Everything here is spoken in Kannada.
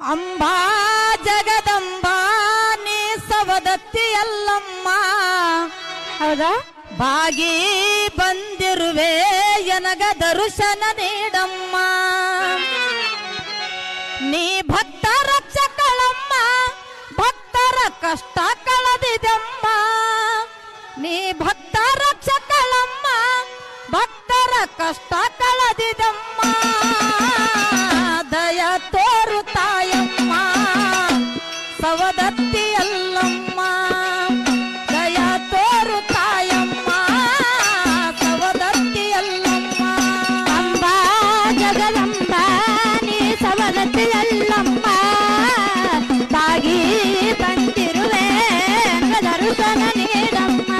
ಅಂಬಾ ಜಗದಂಬಾ, ನೀ ಸವದತ್ತಿ ಅಲ್ಲಮ್ಮ ಹೌದಾ? ಬಾಗಿ ಬಂದಿರುವೆ, ಎನಗ ದರ್ಶನ ನೀಡಮ್ಮ. ನೀ ಭಕ್ತ ರಕ್ಷಕಳಮ್ಮ, ಭಕ್ತರ ಕಷ್ಟ ಕಳೆದಿದಮ್ಮ. ನೀ ಭಕ್ತ ರಕ್ಷಕಳಮ್ಮ, ಭಕ್ತರ ಕಷ್ಟ ಕಳೆದಿದಮ್ಮ. తవదత్తి అల్లమ్మ దయా తోరు తాయమ్మ తవదత్తి అల్లమ్మ. అంబా జగదంబ నీ సవదత్తి అల్లమ్మ. తాగి తంతిరువే దరుశన నీడమ్మ.